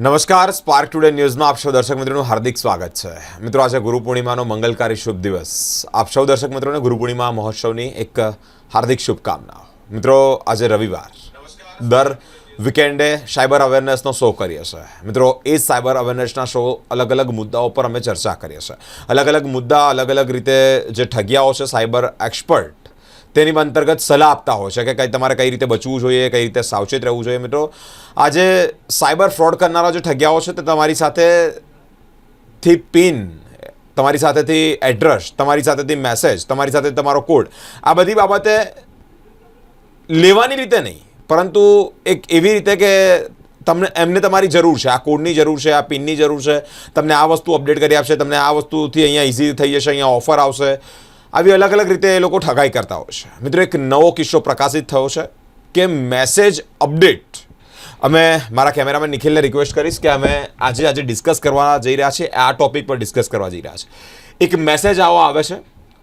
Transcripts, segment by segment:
નમસ્કાર spark today ન્યૂઝમાં આપ સૌ દર્શક મિત્રોનું હાર્દિક સ્વાગત છે. મિત્રો, આજે ગુરુ પૂર્ણિમાનો મંગલકારી શુભ દિવસ. આપ સૌ દર્શક મિત્રોને ગુરુ પૂર્ણિમા મહોત્સવની એક હાર્દિક શુભકામનાઓ મિત્રો, આજે રવિવાર. દર વીકેન્ડે સાયબર અવેરનેસનો શો કરીએ છીએ. મિત્રો, એ સાયબર અવેરનેસના શો અલગ અલગ મુદ્દાઓ પર અમે ચર્ચા કરીએ છીએ. અલગ અલગ મુદ્દા અલગ અલગ રીતે જે ઠગિયાઓ છે સાયબર એક્સપર્ટ તેની અંતર્ગત સલાહ આપતા હોય છે કે કઈ તમારે કઈ રીતે બચવું જોઈએ, કઈ રીતે સાવચેત રહેવું જોઈએ મિત્રો. આજે સાયબર ફ્રોડ કરનારા જે ઠગ્યાઓ છે તે તમારી સાથેથી પિન, તમારી સાથેથી એડ્રેસ, તમારી સાથેથી મેસેજ, તમારી સાથે તમારો કોડ, આ બધી બાબતે લેવાની રીતે નહીં. પરંતુ એક એવી રીતે કે તમને, એમને તમારી જરૂર છે, આ કોડની જરૂર છે, આ પિનની જરૂર છે, તમને આ વસ્તુ અપડેટ કરી આપશે, તમને આ વસ્તુથી અહીંયા ઇઝી થઈ જશે, અહીંયા ઓફર આવશે. આવી અલગ અલગ રીતે એ લોકો ઠગાઈ કરતા હોય છે. મિત્રો, એક નવો કિસ્સો પ્રકાશિત થયો છે કે મેસેજ અપડેટ. અમે મારા કેમેરામેન નિખિલને રિક્વેસ્ટ કરીશ કે અમે આજે આજે ડિસ્કસ કરવા જઈ રહ્યા છીએ. આ ટોપિક પર ડિસ્કસ કરવા જઈ રહ્યા છે એક મેસેજ આવો આવે છે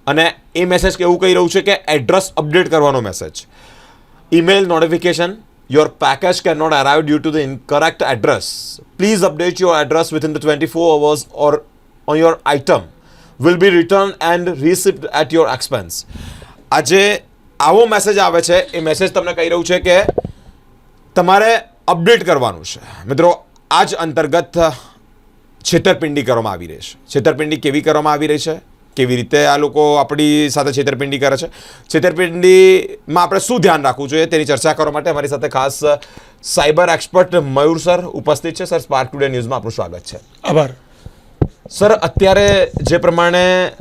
અને એ મેસેજ કેવું કહી રહ્યું છે કે એડ્રેસ અપડેટ કરવાનો message email notification, your package cannot arrive due to the incorrect address. Please update your address within the 24 hours or on your item. Will be return and received at your expense આજે આવો message આવે છે. એ message તમને કહી રહ્યું છે કે તમારે અપડેટ કરવાનું છે. મિત્રો આ જ અંતર્ગત છેતરપિંડી કરવામાં આવી રહી છે. છેતરપિંડી કેવી કરવામાં આવી રહી છે? કેવી રીતે આ લોકો આપણી સાથે છેતરપિંડી કરે છે? છેતરપિંડીમાં આપણે શું ધ્યાન રાખવું જોઈએ તેની ચર્ચા કરવા માટે અમારી સાથે ખાસ સાયબર એક્સપર્ટ મયુર સર ઉપસ્થિત છે. સર સ્પાર્ક ટુડે ન્યૂઝમાં આપણું સ્વાગત છે. આભાર. સર, અત્યારે જે પ્રમાણે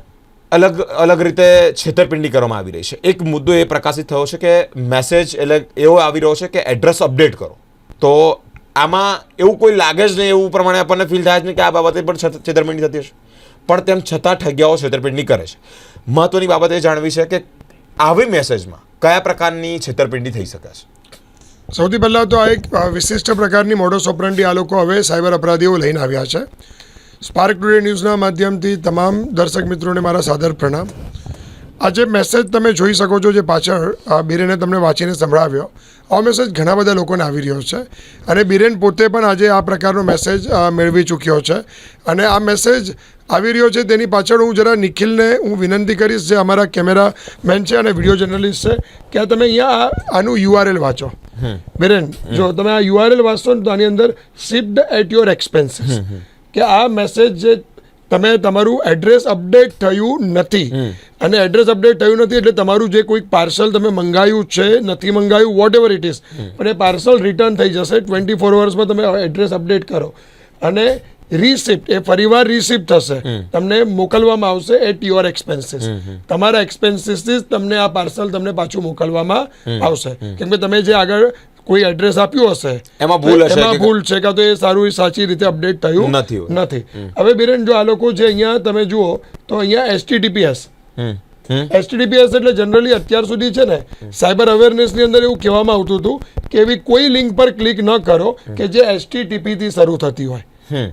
અલગ અલગ રીતે છેતરપિંડી કરવામાં આવી રહી છે. એક મુદ્દો એ પ્રકાશિત થયો છે કે મેસેજ એટલે એવો આવી રહ્યો છે કે એડ્રેસ અપડેટ કરો. તો આમાં એવું કોઈ લાગે જ નહીં, એવું પ્રમાણે આપણને ફીલ થાય જ નહીં કે આ બાબતે પણ છેતરપિંડી થતી હશે. પણ તેમ છતાં ઠગ્યાઓ છેતરપિંડી કરે છે. મહત્વની બાબત એ જાણવી છે કે આવી મેસેજમાં કયા પ્રકારની છેતરપિંડી થઈ શકે છે? સૌથી પહેલાં તો આ એક વિશિષ્ટ પ્રકારની મોડો સોપરંડી આ લોકો હવે સાયબર અપરાધીઓ લઈને આવ્યા છે. સ્પાર્ક ટુડે ન્યૂઝના માધ્યમથી તમામ દર્શક મિત્રોને મારા સાદર પ્રણામ. આજે મેસેજ તમે જોઈ શકો છો જે પાછળ બિરેને તમને વાંચીને સંભળાવ્યો. આ મેસેજ ઘણા બધા લોકોને આવી રહ્યો છે. અને બિરેન પોતે પણ આજે આ પ્રકારનો મેસેજ મેળવી ચૂક્યો છે. અને આ મેસેજ આવી રહ્યો છે તેની પાછળ હું જરા નિખિલને હું વિનંતી કરીશ જે અમારા કેમેરા મેન છે અને વીડિયો જર્નલિસ્ટ છે કે આ તમે અહીંયા આનું યુઆરએલ વાંચો. બિરેન જો તમે આ યુઆરએલ વાંચશો ને તો આની અંદર શિપ્ડ એટ યોર એક્સપેન્સીસ કે આ મેસેજ જે તમે તમારું એડ્રેસ અપડેટ થયું નથી. અને એડ્રેસ અપડેટ થયું નથી એટલે તમારું જે કોઈક પાર્સલ તમે મંગાવ્યું છે નથી મંગાવ્યું વોટ એવર ઇટ ઇઝ પણ એ પાર્સલ રિટર્ન થઈ જશે. ટ્વેન્ટી ફોર અવર્સમાં તમે એડ્રેસ અપડેટ કરો. અને રિસિપ્ટ એ ફરીવાર રિસિપ્ટ થશે. તમને મોકલવામાં આવશે એટ યોર એક્સપેન્સીસ તમારા એક્સપેન્સીસથી જ તમને આ પાર્સલ તમને પાછું મોકલવામાં આવશે. કેમ કે તમે જે આગળ કોઈ એડ્રેસ આપ્યું હશે? એમાં ભૂલ હશે એમાં ભૂલ છે કાં તો એ સારું સાચી રીતે અપડેટ થયું નથી નથી. હવે બિરેન જો આ લોકો જે અહીંયા તમે જુઓ તો અહીંયા એસટીટીપીએસ હમ. એસટીડીપીએસ એટલે જનરલી અત્યાર સુધી છે ને સાયબર અવેરનેસની અંદર એવું કહેવામાં આવતું હતું કે એવી કોઈ લિંક પર ક્લિક ન કરો કે જે એસટીટીપી થી શરૂ થતી હોય. હમ.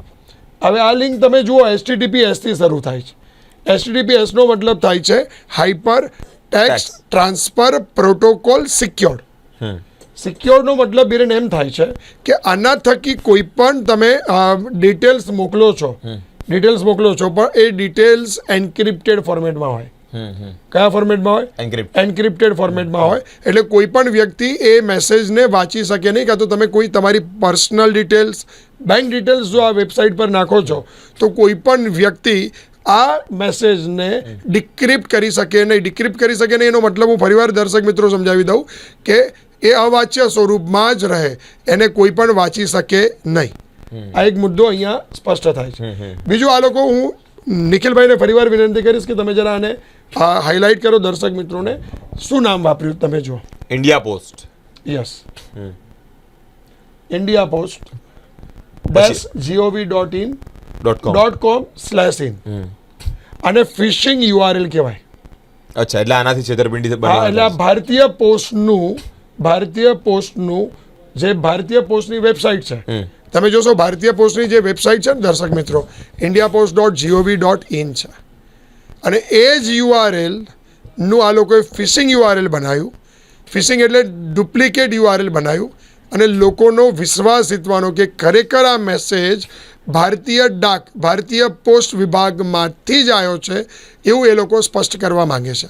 હવે આ લિંક તમે જુઓ એસટીટીપીએસથી શરૂ થાય છે. એસટીટીપીએસનો મતલબ થાય છે hyper text transfer protocol secured hmm. સિક્યોરનો મતલબ બિરેન એમ થાય છે કે આના થકી કોઈ પણ તમે ડિટેલ્સ મોકલો છો. ડિટેલ્સ મોકલો છો પણ એ ડિટેલ્સ એન્ક્રિપ્ટેડ ફોર્મેટમાં હોય. કયા ફોર્મેટમાં હોય? એન્ક્રિપ્ટ એન્ક્રિપ્ટેડ ફોર્મેટમાં હોય. એટલે કોઈ પણ વ્યક્તિ એ મેસેજને વાંચી શકે નહીં કાં તો તમે કોઈ તમારી પર્સનલ ડિટેલ્સ બેંક ડિટેલ્સ જો આ વેબસાઇટ પર નાખો છો તો કોઈ પણ વ્યક્તિ આ મેસેજને ડિક્રિપ્ટ કરી શકે નહીં. ડિક્રિપ્ટ કરી શકે નહીં એનો મતલબ હું ફરીવાર દર્શક મિત્રો સમજાવી દઉં કે એ અવાચ્ય સ્વરૂપમાં જ રહે. એને કોઈ પણ વાંચી શકે નહીં. આ એક મુદ્દો અહીંયા સ્પષ્ટ થાય છે. બીજું આ લોકો હું નિખિલભાઈને ફરીવાર વિનંતી કરીશ કે તમે જરા આને હાઇલાઇટ કરો દર્શક મિત્રોને. શું નામ વાપર્યું તમે જુઓ. India Post yes India Post dash GOV dot in dot com dot com slash in અને ફિશિંગ યુઆરએલ કહેવાય. અચ્છા એટલે આનાથી છેતરપિંડી એટલે ભારતીય પોસ્ટનું ભારતીય પોસ્ટનું જે ભારતીય પોસ્ટની વેબસાઇટ છે તમે જોશો ભારતીય પોસ્ટની જે વેબસાઇટ છે ને દર્શક મિત્રો India Post dot GOV dot in છે. અને એ જ યુઆરએલનું આ લોકોએ ફિશિંગ યુઆરએલ બનાવ્યું. ફિશિંગ એટલે ડુપ્લિકેટ યુઆરએલ બનાવ્યું. અને લોકોનો વિશ્વાસ જીતવાનો કે ખરેખર આ મેસેજ ભારતીય ડાક ભારતીય પોસ્ટ વિભાગમાંથી જ આવ્યો છે એવું એ લોકો સ્પષ્ટ કરવા માંગે છે.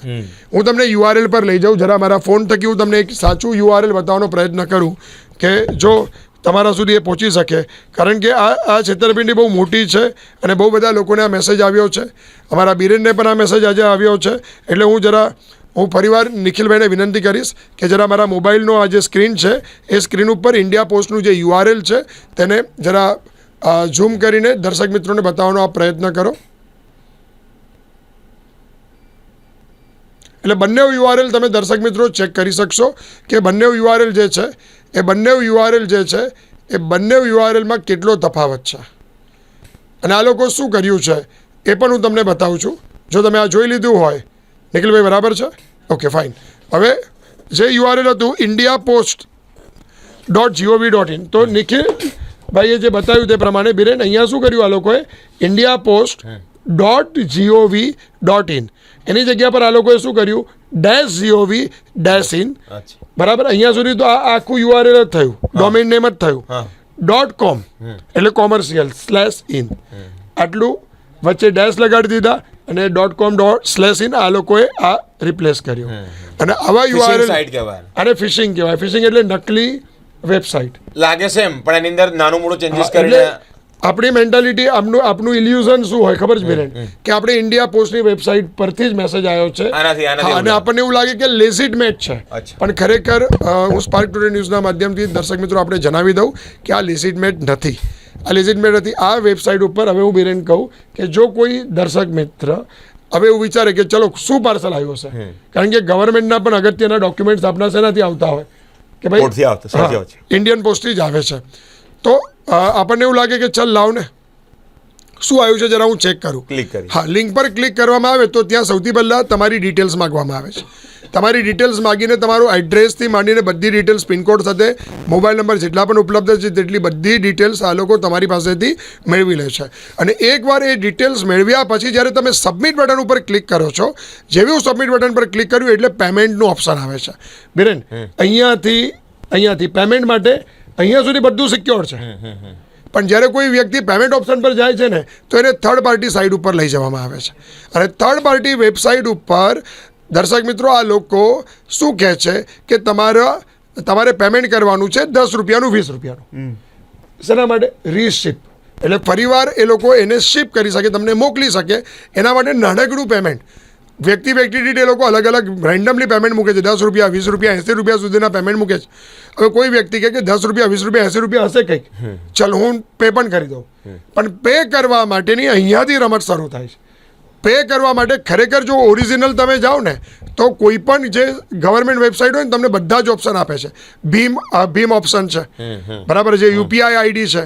હું તમને યુઆરએલ પર લઈ જાઉં જરા મારા ફોન થકી હું તમને એક સાચું યુઆરએલ બતાવવાનો પ્રયત્ન કરું કે જો તમારા સુધી એ પહોંચી શકે. કારણ કે આ આ છેતરપિંડી બહુ મોટી છે અને બહુ બધા લોકોને આ મેસેજ આવ્યો છે. અમારા બિરેનને પણ આ મેસેજ આજે આવ્યો છે. એટલે હું જરા હું ફરીવાર નિખિલભાઈને વિનંતી કરીશ કે જરા મારા મોબાઈલનો આ જે સ્ક્રીન છે, એ સ્ક્રીન ઉપર ઇન્ડિયા પોસ્ટનું જે યુઆરએલ છે, તેને જરા ઝૂમ કરીને દર્શક મિત્રોને બતાવવાનો આ પ્રયત્ન કરો. એટલે બંને યુઆરએલ તમે દર્શક મિત્રો ચેક કરી શકશો કે બંને યુઆરએલ જે છે, એ બંને યુઆરએલ જે છે, એ બંને યુઆરએલમાં કેટલો તફાવત છે. અને આ લોકો શું કર્યું છે, એ પણ હું તમને બતાવું છું. જો તમે આ જોઈ લીધું હોય નિખિલભાઈ બરાબર છે? ઓકે ફાઇન હવે જે યુઆરએલ હતું India Post dot GOV dot in તો નિખિલ ભાઈએ જે બતાવ્યું તે પ્રમાણે બિરેન અહીંયા શું કર્યું આ લોકોએ? India Post dot GOV dot in એની જગ્યા પર આ લોકોએ શું કર્યું? ડેશ જીઓવી ડેશ ઇન બરાબર? અહીંયા સુધી તો આ આખું યુઆરએલ જ થયું. ડોમેન નેમ જ થયું. ડોટ કોમ એટલે કોમર્શિયલ સ્લેશ ઇન આટલું વચ્ચે ડેશ લગાડી દીધા. અને dot com dot slash in આ લોકોએ આ રિપ્લેસ કર્યું. અને આવા યુઆરએલ અને ફિશિંગ કહેવાય. ફિશિંગ એટલે નકલી વેબસાઇટ લાગે છે એમ પણ એની અંદર નાનું મોટું ચેન્જીસ કરીને આપણી મેન્ટાલિટી આપનું આપનું ઇલ્યુઝન શું હોય ખબર છે બિરેન કે આપણે ઇન્ડિયા પોસ્ટની વેબસાઇટ પરથી જ મેસેજ આવ્યો છે. અને આપણને એવું લાગે કે લેસિટમેટ મેચ છે. પણ ખરેખર હું સ્પાર્ક ટુડે ન્યૂઝના માધ્યમથી દર્શક મિત્રો આપણે જણાવી દઉં કે આ લેસિટમેટ નથી. આ લેઝિટ મેચ નથી. આ વેબસાઇટ ઉપર હવે હું બિરેન કહું કે જો કોઈ દર્શક મિત્ર હવે એવું વિચારે કે ચલો શું પાર્સલ આવ્યું છે? કારણ કે ગવર્મેન્ટના પણ અગત્યના ડોક્યુમેન્ટ્સ આપણા શેનાથી આવતા હોય? કે ભાઈ. ઇન્ડિયન પોસ્ટથી જ આવે છે. તો આપણને એવું લાગે કે ચલ લાવ ને. શું આવ્યું છે જરા હું ચેક કરું. ક્લિક કરી. હા લિંક પર ક્લિક કરવામાં આવે તો ત્યાં સૌથી પહેલાં તમારી ડિટેલ્સ માગવામાં આવે છે. તમારી ડિટેલ્સ માગીને તમારું એડ્રેસથી માંડીને બધી ડિટેલ્સ પિનકોડ સાથે મોબાઈલ નંબર જેટલા પણ ઉપલબ્ધ છે તેટલી બધી ડિટેલ્સ આ લોકો તમારી પાસેથી મેળવી લે છે. અને એકવાર એ ડિટેલ્સ મેળવ્યા પછી જ્યારે તમે સબમિટ બટન ઉપર ક્લિક કરો છો જેવી હું સબમિટ બટન પર ક્લિક કર્યું એટલે પેમેન્ટનું ઓપ્શન આવે છે. બિરેન અહીંયાથી અહીંયાથી પેમેન્ટ માટે અહીંયા સુધી બધું સિક્યોર છે. પણ જ્યારે કોઈ વ્યક્તિ પેમેન્ટ ઓપ્શન પર જાય છે ને તો એને થર્ડ પાર્ટી સાઇટ ઉપર લઈ જવામાં આવે છે. અને થર્ડ પાર્ટી વેબસાઇટ ઉપર દર્શક મિત્રો આ લોકો શું કહે છે કે તમારા તમારે પેમેન્ટ કરવાનું છે દસ રૂપિયાનું વીસ રૂપિયાનું. શેના માટે? રીશિપ એટલે ફરીવાર એ લોકો એને શિપ કરી શકે તમને મોકલી શકે એના માટે નાનકડું પેમેન્ટ વ્યક્તિ વ્યક્તિ દીઠ એ લોકો અલગ અલગ રેન્ડમલી પેમેન્ટ મૂકે છે. દસ રૂપિયા વીસ રૂપિયા એંસી રૂપિયા સુધીના પેમેન્ટ મૂકે છે. હવે કોઈ વ્યક્તિ કહે કે દસ રૂપિયા વીસ રૂપિયા એંસી રૂપિયા હશે કંઈક. ચલ હું પે પણ કરી દઉં. પણ પે કરવા માટેની અહીંયાથી રમત શરૂ થાય છે. પે કરવા માટે ખરેખર જો ઓરિજિનલ તમે જાઓ ને તો કોઈ પણ જે ગવર્મેન્ટ વેબસાઇટ હોય ને તમને બધા જ ઓપ્શન આપે છે. ભીમ ભીમ ઓપ્શન છે. બરાબર છે યુપીઆઈ આઈડી છે.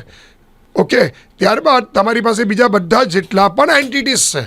ઓકે ત્યારબાદ તમારી પાસે બીજા બધા જેટલા પણ એન્ટિટીઝ છે.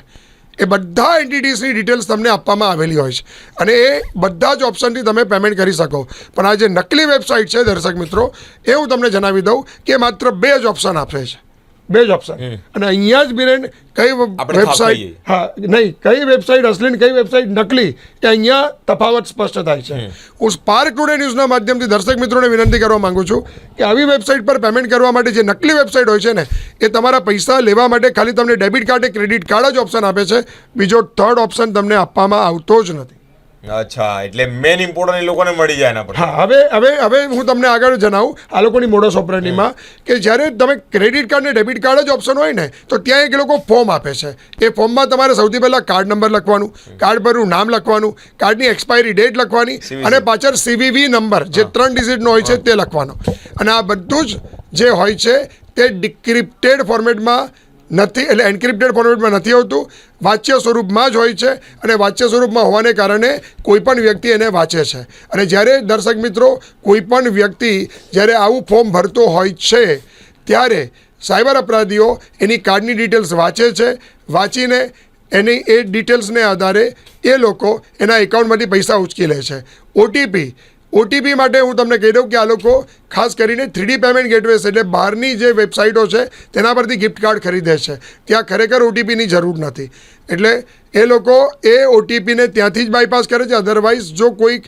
એ બધા એન્ટિટીઝની ડિટેલ્સ તમને આપવામાં આવેલી હોય છે. અને એ બધા જ ઓપ્શનથી તમે પેમેન્ટ કરી શકો. પણ આ જે નકલી વેબસાઇટ છે દર્શક મિત્રો, એ હું તમને જણાવી દઉં કે માત્ર બે જ ઓપ્શન આપે છે. બે જ ઓપ્શન અને અહીંયા જ બિરેન કઈ વેબસાઇટ હા નહીં કઈ વેબસાઇટ અસલી કઈ વેબસાઇટ નકલી એ અહીંયા તફાવત સ્પષ્ટ થાય છે. હું સ્પાર્ક ટુડે ન્યૂઝના માધ્યમથી દર્શક મિત્રોને વિનંતી કરવા માંગુ છું કે આવી વેબસાઇટ પર પેમેન્ટ કરવા માટે જે નકલી વેબસાઇટ હોય છે ને એ તમારા પૈસા લેવા માટે ખાલી તમને ડેબિટ કાર્ડ કે ક્રેડિટ કાર્ડ જ ઓપ્શન આપે છે. બીજો થર્ડ ઓપ્શન તમને આપવામાં આવતો જ નથી. અચ્છા એટલે મેન ઇમ્પોર્ટન્ટ એ લોકોને મળી જાય એના પર. હા હવે હવે હવે હું તમને આગળ જણાવું આ લોકોની મોડસ ઓપરેટિંગમાં કે જ્યારે તમે ક્રેડિટ કાર્ડ ને ડેબિટ કાર્ડ જ ઓપ્શન હોય ને તો ત્યાં એક લોકો ફોર્મ આપે છે. એ ફોર્મમાં તમારે સૌથી પહેલાં કાર્ડ નંબર લખવાનું કાર્ડ પરનું નામ લખવાનું કાર્ડની એક્સપાયરી ડેટ લખવાની અને પાછળ સીવીવી નંબર જે ત્રણ ડિજિટનો હોય છે તે લખવાનો. અને આ બધું જ જે હોય છે તે ડિક્રિપ્ટેડ ફોર્મેટમાં નથી, એટલે એન્ક્રિપ્ટેડ ફોર્મેટમાં નથી હોતું વાચ્ય સ્વરૂપમાં જ હોય છે અને વાચ્ય સ્વરૂપમાં હોવાને કારણે કોઈપણ વ્યક્તિ એને વાંચે છે. અને જ્યારે દર્શક મિત્રો કોઈ પણ વ્યક્તિ જ્યારે આવું ફોર્મ ભરતો હોય છે, ત્યારે સાયબર અપરાધીઓ એની કાર્ડની ડિટેલ્સ વાંચે છે. વાંચીને એની એ ડિટેલ્સને આધારે એ લોકો એના એકાઉન્ટમાંથી પૈસા ઉચકી લે છે. ઓટીપી ઓટીપી માટે હું તમને કહી દઉં કે આ લોકો ખાસ કરીને થ્રીડી પેમેન્ટ ગેટવેઝ એટલે બહારની જે વેબસાઇટો છે, તેના પરથી ગિફ્ટ કાર્ડ ખરીદે છે. ત્યાં ખરેખર ઓટીપીની જરૂર નથી. એટલે એ લોકો એ ઓટીપીને ત્યાંથી જ બાયપાસ કરે છે. અધરવાઇઝ જો કોઈક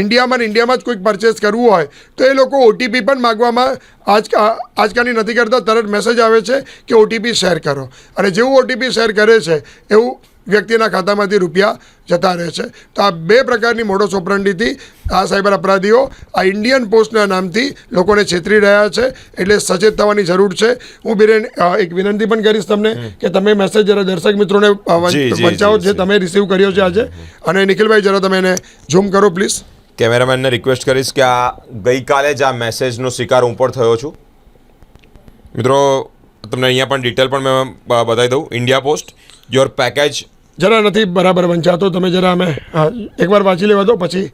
ઇન્ડિયામાં ઇન્ડિયામાં જ કોઈક પરચેસ કરવું હોય, તો એ લોકો ઓટીપી પણ માગવામાં આજ આજકાલની નથી કરતા. તરત મેસેજ આવે છે કે ઓટીપી શેર કરો. અને જેવું ઓટીપી શેર કરે છે, એવું વ્યક્તિના ખાતામાંથી રૂપિયા જતા રહે છે. તો આ બે પ્રકારની મોડો સોપરંડીથી આ સાયબર અપરાધીઓ આ ઇન્ડિયન પોસ્ટના નામથી લોકોને છેતરી રહ્યા છે. એટલે સચેત થવાની જરૂર છે. હું બિરેન એક વિનંતી પણ કરીશ તમને કે તમે મેસેજ જરા દર્શક મિત્રોને વંચાવો જે તમે રિસીવ કર્યો છે આજે. અને નિખિલભાઈ જરા તમે એને ઝૂમ કરો પ્લીઝ કેમેરામેનને રિક્વેસ્ટ કરીશ કે આ ગઈકાલે જ આ મેસેજનો શિકાર હું પણ થયો છું. મિત્રો તમને અહીંયા પણ ડિટેલ પણ મેં બતાવી દઉં. ઇન્ડિયા પોસ્ટ યોર પેકેજ જરા નથી બરાબર વંચાતો, તમે જરા અમે એકવાર વાંચી લેવા દો, પછી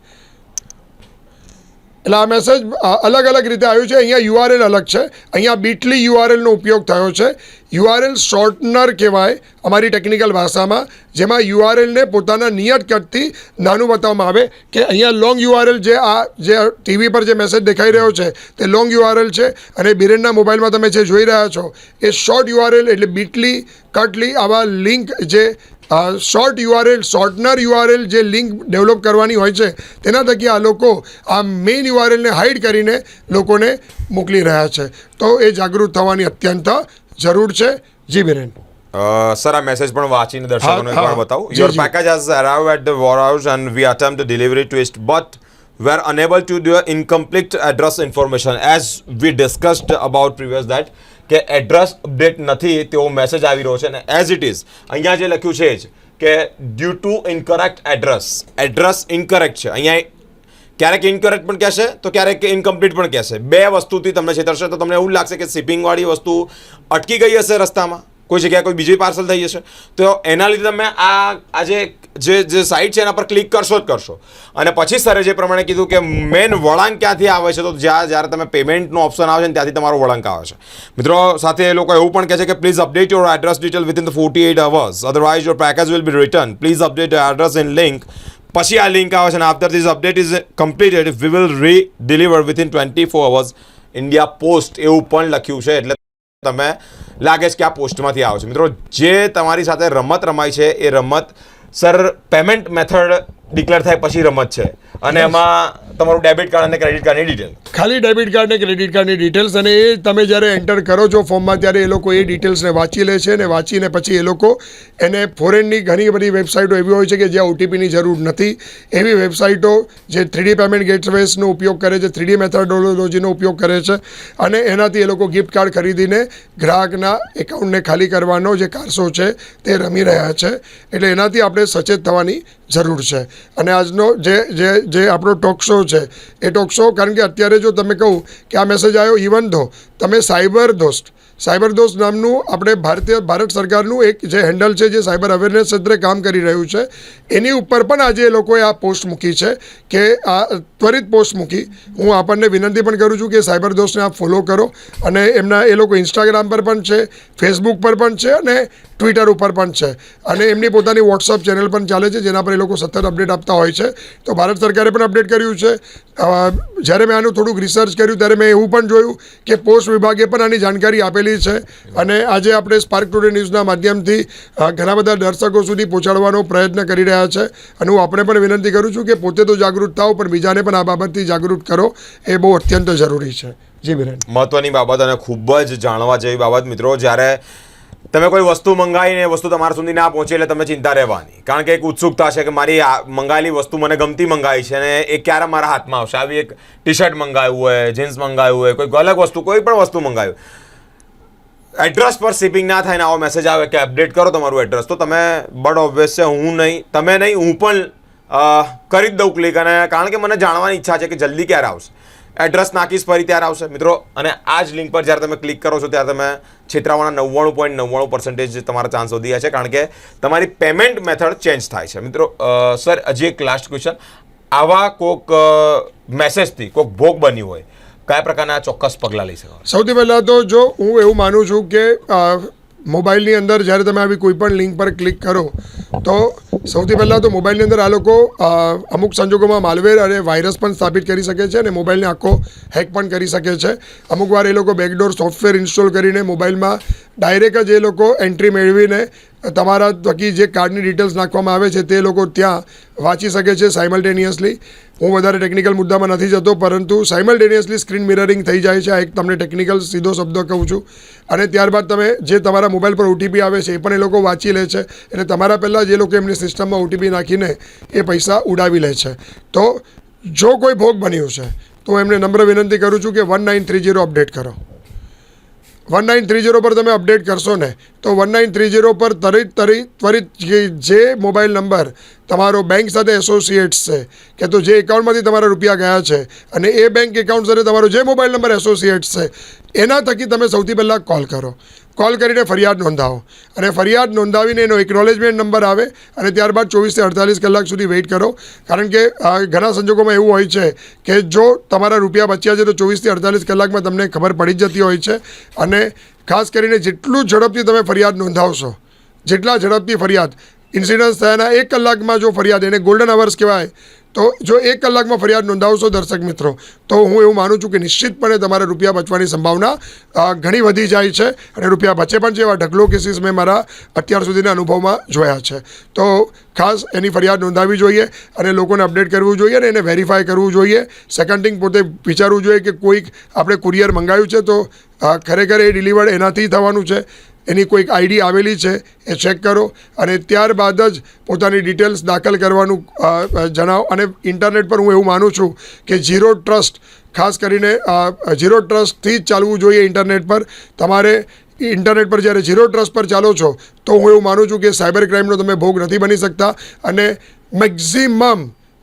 એટલે આ મેસેજ અલગ અલગ રીતે આવ્યું છે. અહીંયા યુઆરએલ અલગ છે. અહીંયા બીટલી યુઆરએલનો ઉપયોગ થયો છે. યુઆરએલ શોર્ટનર કહેવાય અમારી ટેકનિકલ ભાષામાં, જેમાં યુઆરએલને પોતાના નિયત કટથી નાનું બતાવવામાં આવે કે અહીંયા લોંગ યુઆરએલ જે આ, જે ટીવી પર જે મેસેજ દેખાઈ રહ્યો છે, તે લોંગ યુઆરએલ છે. અને બિરેનના મોબાઈલમાં તમે જે જોઈ રહ્યા છો, એ શોર્ટ યુઆરએલ એટલે બીટલી કટલી આવા લિંક જે શોર્ટ યુઆરએલ શોર્ટનર યુઆરએલ જે લિંક ડેવલપ કરવાની હોય છે તેના થકી આ લોકો આ મેઇન યુઆરએલને હાઇડ કરીને લોકોને મોકલી રહ્યા છે. તો એ જાગૃત થવાની અત્યંત જરૂર છે. જી બિરેન. સર આ મેસેજ પણ વાંચીને દર્શકોને પણ બતાવું. Your. Package has arrive at the warehouse and we attempt the delivery twist but were unable to do incomplete address information as we discussed about previous that કે એડ્રેસ અપડેટ નથી, તેવો message આવી રહ્યો છે અને એઝ ઇટ ઇઝ અહીંયા જે લખ્યું છે જ કે due to incorrect address address incorrect છે. અહીંયા ક્યારેક ઇનકરેક્ટ પણ કહેશે, તો ક્યારેક ઇનકમ્પ્લીટ પણ કહેશે. બે વસ્તુથી તમને છેતરશે, તો તમને એવું લાગશે કે શિપિંગવાળી વસ્તુ અટકી ગઈ હશે રસ્તામાં. કોઈ જગ્યાએ કોઈ બીજી પાર્સલ થઈ જશે. તો એના લીધે તમે આ આ જે જે સાઇટ છે એના પર ક્લિક કરશો જ કરશો. અને પછી સરે જે પ્રમાણે કીધું કે મેન વળાંક ક્યાંથી આવે છે, તો જ્યાં, જ્યારે તમે પેમેન્ટનો ઓપ્શન આવે છે ને ત્યાંથી તમારો વળાંક આવે છે. મિત્રો, સાથે એ લોકો એવું પણ કહે છે કે please update your address detail within the forty eight hours otherwise your package will be return please update address in link પછી આ લિંક આવે છે અને after this update is completed we will redeliver within twenty four hours India Post એવું પણ લખ્યું છે, એટલે તમે લાગે છે કે આ પોસ્ટમાંથી આવે છે. મિત્રો, જે તમારી સાથે રમત રમાય છે, એ રમત સર પેમેન્ટ મેથડ ડિક્લેર થાય પછી રમત છે. અને એમાં તમારું ડેબિટ કાર્ડ અને ક્રેડિટ કાર્ડની ડિટેલ ખાલી ડેબિટ કાર્ડ ને ક્રેડિટ કાર્ડની ડિટેલ્સ અને એ તમે જ્યારે એન્ટર કરો છો ફોર્મમાં ત્યારે એ લોકો એ ડિટેલ્સને વાંચી લે છે અને વાંચીને પછી એ લોકો એને ફોરેનની ઘણી બધી વેબસાઇટો એવી હોય છે કે જ્યાં ઓટીપીની જરૂર નથી. એવી વેબસાઇટો જે થ્રીડી પેમેન્ટ ગેટવેઝનો ઉપયોગ કરે છે થ્રીડી મેથડોલોજીનો ઉપયોગ કરે છે અને એનાથી એ લોકો ગિફ્ટ કાર્ડ ખરીદીને ગ્રાહકના એકાઉન્ટને ખાલી કરવાનો જે કારસો છે તે રમી રહ્યા છે. એટલે એનાથી આપણે સચેત થવાની જરૂર છે. અને આજનો જે જે જે આપણો ટોક શો છે, એ ટોક શો કારણ કે અત્યારે જો તમે કહું કે આ મેસેજ આવ્યો ઇવન ધો તમે સાયબર દોસ્ત સાયબર દોસ્ત નામનું આપણે ભારતીય ભારત સરકારનું એક જે હેન્ડલ છે, જે સાયબર અવેરનેસ ક્ષેત્રે કામ કરી રહ્યું છે, એની ઉપર પણ આજે એ લોકોએ આ પોસ્ટ મૂકી છે કે આ ત્વરિત પોસ્ટ મૂકી. હું આપણને વિનંતી પણ કરું છું કે સાયબર દોસ્તને આપ ફોલો કરો અને એમના એ લોકો ઇન્સ્ટાગ્રામ પર પણ છે ફેસબુક પર પણ છે અને ટ્વિટર ઉપર પણ છે. અને એમની પોતાની વોટ્સઅપ ચેનલ પણ ચાલે છે, જેના પર એ લોકો સતત અપડેટ આપતા હોય છે. તો ભારત સરકારે પણ અપડેટ કર્યું છે. જ્યારે મેં આનું થોડુંક રિસર્ચ કર્યું, ત્યારે મેં એવું પણ જોયું કે પોસ્ટ વિભાગે પણ આની જાણકારી આપેલી છે અને આજે આપણે સ્પાર્ક ટુડે ન્યૂઝના માધ્યમથી ઘણા બધા દર્શકો સુધી પહોંચાડવાનો પ્રયત્ન કરી રહ્યા છે. અને હું આપણે પણ વિનંતી કરું છું કે પોતે તો જાગૃત થાવ પણ બીજાને પણ આ બાબતથી જાગૃત કરો. એ બહુ અત્યંત જરૂરી છે. જી બિરેન મહત્વની બાબત અને ખૂબ જ જાણવા જેવી બાબત. મિત્રો, જ્યારે તમે કોઈ વસ્તુ મંગાવીને વસ્તુ તમારા સુધી ના પહોંચે એટલે તમે ચિંતા રહેવાની. કારણ કે એક ઉત્સુકતા છે કે મારી મંગાવેલી વસ્તુ મને ગમતી મંગાવી છે અને એ ક્યારે મારા હાથમાં આવશે? આવી એક ટી શર્ટ મંગાવ્યું હોય, જીન્સ મંગાવ્યું હોય, કોઈ અલગ વસ્તુ, કોઈ પણ વસ્તુ મંગાવ્યું. એડ્રેસ પર શિપિંગ ના થાય ને આવો મેસેજ આવે કે અપડેટ કરો તમારું એડ્રેસ તો તમે બટ ઓબ્વિયસ છે હું નહીં, તમે નહીં, હું પણ કરી જ દઉં ક્લિક અને કારણ કે મને જાણવાની ઈચ્છા છે કે જલ્દી ક્યારે આવશે. એડ્રેસ નાખીશ ફરી ત્યારે આવશે. મિત્રો, અને આ જ લિંક પર જ્યારે તમે ક્લિક કરો છો, ત્યારે તમે છેતરાવાના નવ્વાણું પોઈન્ટ નવ્વાણું પર્સન્ટેજ તમારા ચાન્સ વધી ગયા છે, કારણ કે તમારી પેમેન્ટ મેથડ ચેન્જ થાય છે. મિત્રો સર હજી એક લાસ્ટ ક્વેશ્ચન આવા કોક મેસેજથી કોક ભોગ બન્યું હોય, કયા પ્રકારના ચોક્કસ પગલાં લઈ શકો સૌથી પહેલાં તો જો હું એવું માનું છું કે મોબાઈલની અંદર જ્યારે તમે આવી કોઈ પણ લિંક પર ક્લિક કરો, તો સૌથી પહેલાં તો મોબાઈલની અંદર આ લોકો અમુક સંજોગોમાં માલવેર અને વાયરસ પણ સ્થાપિત કરી શકે છે અને મોબાઈલને આખો હેક પણ કરી શકે છે. અમુક વાર એ લોકો બેકડોર સોફ્ટવેર ઇન્સ્ટોલ કરીને મોબાઈલમાં ડાયરેક્ટ જ એ લોકો એન્ટ્રી મેળવીને તમારા થકી જે કાર્ડની ડિટેલ્સ નાખવામાં આવે છે તે લોકો ત્યાં વાંચી શકે છે સાઇમલ્ટેનિયસલી હું વધારે ટેકનિકલ મુદ્દામાં નથી જતો, પરંતુ સાઇમલ્ટેનિયસલી સ્ક્રીન મિરરિંગ થઈ જાય છે. આ એક તમને ટેકનિકલ સીધો શબ્દ કહું છું. અને ત્યારબાદ તમે જે તમારા મોબાઈલ પર ઓટીપી આવે છે, એ પણ એ લોકો વાંચી લે છે. એટલે તમારા પહેલાં જે લોકો એમની સિસ્ટમમાં ઓટીપી નાખીને એ પૈસા ઉડાવી લે છે. તો જો કોઈ ભોગ બન્યું છે, તો એમને નમ્ર વિનંતી કરું છું કે one nine three zero update કરો. વન નાઇન થ્રી જીરો પર તમે અપડેટ કરશો ને, તો વન નાઇન થ્રી ઝીરો પર ત્વરિત ત્વરિત ત્વરિત જે મોબાઈલ નંબર તમારો બેંક સાથે એસોસિએટ્સ છે, કે તો જે એકાઉન્ટમાંથી તમારા રૂપિયા ગયા છે, અને એ બેંક એકાઉન્ટ સાથે તમારો જે મોબાઈલ નંબર એસોસિએટ્સ છે, એના થકી તમે સૌથી પહેલાં કોલ કરો. કોલ કરીને ફરિયાદ નોંધાવો. અને ફરિયાદ નોંધાવીને એનો એકનોલેજમેન્ટ નંબર આવે અને ત્યારબાદ ચોવીસથી અડતાલીસ કલાક સુધી વેઇટ કરો. કારણ કે ઘણા સંજોગોમાં એવું હોય છે કે જો તમારા રૂપિયા બચ્યા છે તો ચોવીસથી અડતાલીસ કલાકમાં તમને ખબર પડી જતી હોય છે. અને ખાસ કરીને જેટલું ઝડપથી તમે ફરિયાદ નોંધાવશો, જેટલા ઝડપથી ફરિયાદ ઇન્સિડન્સ થયાના એક કલાકમાં જો ફરિયાદ, એને ગોલ્ડન અવર્સ કહેવાય તો જો એક કલાકમાં ફરિયાદ નોંધાવશો દર્શક મિત્રો, તો હું એવું માનું છું કે નિશ્ચિતપણે તમારે રૂપિયા બચવાની સંભાવના ઘણી વધી જાય છે અને રૂપિયા બચે પણ છે એવા ઢગલો કેસીસ મેં મારા અત્યાર સુધીના અનુભવમાં જોયા છે. તો ખાસ એની ફરિયાદ નોંધાવવી જોઈએ અને લોકોને અપડેટ કરવું જોઈએ અને એને વેરીફાઈ કરવું જોઈએ. સેકન્ડ થિંગ પોતે વિચારવું જોઈએ કે કોઈક આપણે કુરિયર મંગાવ્યું છે તો ખરેખર એ ડિલિવર્ડ એનાથી થવાનું છે. એની કોઈક આઈડી આવેલી છે, એ ચેક કરો અને ત્યારબાદ જ પોતાની ડિટેલ્સ દાખલ કરવાનું જણાવો. અને ઇન્ટરનેટ પર હું એવું માનું છું કે ઝીરો ટ્રસ્ટ ખાસ કરીને ઝીરો ટ્રસ્ટથી જ ચાલવું જોઈએ ઇન્ટરનેટ પર. તમારે ઇન્ટરનેટ પર જ્યારે ઝીરો ટ્રસ્ટ પર ચાલો છો, તો હું એવું માનું છું કે સાયબર ક્રાઇમનો તમે ભોગ નથી બની શકતા. અને મેક્ઝિમમ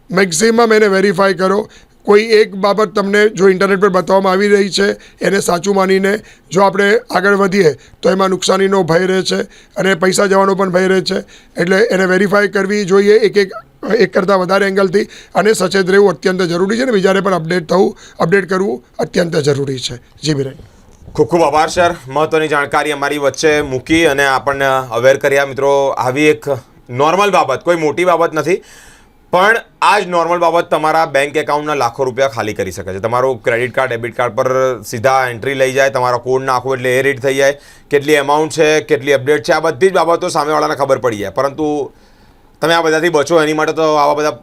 મેક્ઝિમમ એને વેરીફાઈ કરો. કોઈ એક બાબત તમને જો ઇન્ટરનેટ પર બતાવવામાં આવી રહી છે, એને સાચું માનીને જો આપણે આગળ વધીએ, તો એમાં નુકસાનીનો ભય રહે છે અને પૈસા જવાનો પણ ભય રહે છે. એટલે એને વેરીફાઈ કરવી જોઈએ એક એક એક કરતાં વધારે એંગલથી અને સચેત રહેવું અત્યંત જરૂરી છે અને બીજાને પણ અપડેટ થવું અપડેટ કરવું અત્યંત જરૂરી છે. જી બિરેન ખૂબ ખૂબ આભાર, સર. મહત્ત્વની જાણકારી અમારી વચ્ચે મૂકી અને આપણને અવેર કર્યા. મિત્રો, આવી એક નોર્મલ બાબત, કોઈ મોટી બાબત નથી. પણ આ જ નોર્મલ બાબત તમારા બેંક એકાઉન્ટના લાખો રૂપિયા ખાલી કરી શકે છે. તમારું ક્રેડિટ કાર્ડ ડેબિટ કાર્ડ પર સીધા એન્ટ્રી લઈ જાય, તમારો કોડ નાખો એટલે એ રીડ થઈ જાય. કેટલી અમાઉન્ટ છે, કેટલી અપડેટ છે, આ બધી જ બાબતો સામેવાળાને ખબર પડી જાય. પરંતુ તમે આ બધાથી બચો, એની માટે તો આવા બધા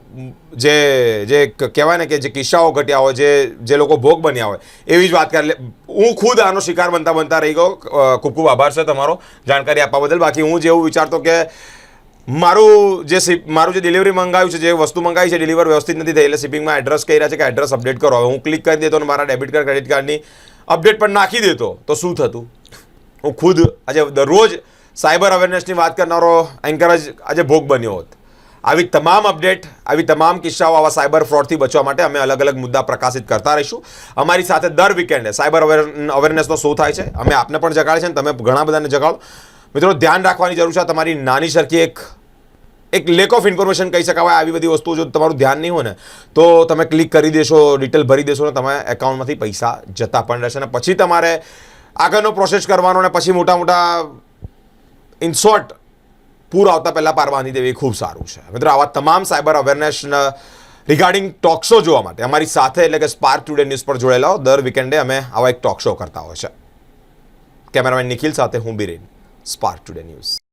જે જે કહેવાય ને કે જે કિસ્સાઓ ઘટ્યા હોય, જે જે લોકો ભોગ બન્યા હોય, એવી જ વાત કરી હું ખુદ આનો શિકાર બનતા બનતા રહી ગયો. ખૂબ ખૂબ આભાર છે તમારો જાણકારી આપવા બદલ. બાકી હું જેવું વિચારતો કે મારું જે શિપ મારું જે ડિલિવરી મંગાવ્યું છે, જે વસ્તુ મંગાવી છે ડિલિવર વ્યવસ્થિત નથી થઈ. એટલે શિપિંગમાં એડ્રેસ કહી રહ્યા છે કે એડ્રેસ અપડેટ કરો. હવે હું ક્લિક કરી દેતો અને મારા ડેબિટ કાર્ડ ક્રેડિટ કાર્ડની અપડેટ પણ નાખી દેતો. તો શું થતું? હું ખુદ આજે દરરોજ સાયબર અવેરનેસની વાત કરનારો એન્કર આજે ભોગ બન્યો હોત. આવી તમામ અપડેટ આવી તમામ કિસ્સાઓ આવા સાયબર ફ્રોડથી બચવા માટે અમે અલગ અલગ મુદ્દા પ્રકાશિત કરતા રહીશું. અમારી સાથે દર વીકેન્ડે સાયબર અવેર અવેરનેસનો શો થાય છે. અમે આપને પણ જગાડે છે અને તમે ઘણા બધાને જગાડો. મિત્રો, ધ્યાન રાખવાની જરૂર છે તમારી નાની સરખી એક એક લેક ઓફ ઇન્ફોર્મેશન કહી શકાય, આવી બધી વસ્તુઓ જો તમારું ધ્યાન નહીં હોય ને, તો તમે ક્લિક કરી દેશો ડિટેલ ભરી દેશો ને તમે એકાઉન્ટમાંથી પૈસા જતા પણ રહેશે. અને પછી તમારે આગળનો પ્રોસેસ કરવાનો અને પછી મોટા મોટા ઇન શોર્ટ પૂર આવતા પહેલાં પાર બાંધી દેવી ખૂબ સારું છે. મિત્રો, આવા તમામ સાયબર અવેરનેસના રિગાર્ડિંગ ટોક શો જોવા માટે અમારી સાથે એટલે કે સ્પાર્ક ટુડે ન્યૂઝ પર જોડેલા દર વીકેન્ડે અમે આવા એક ટોક શો કરતા હોય છે. કેમેરામેન નિખિલ સાથે હું બિરેન સ્પાર્ક ટુડે ન્યૂઝ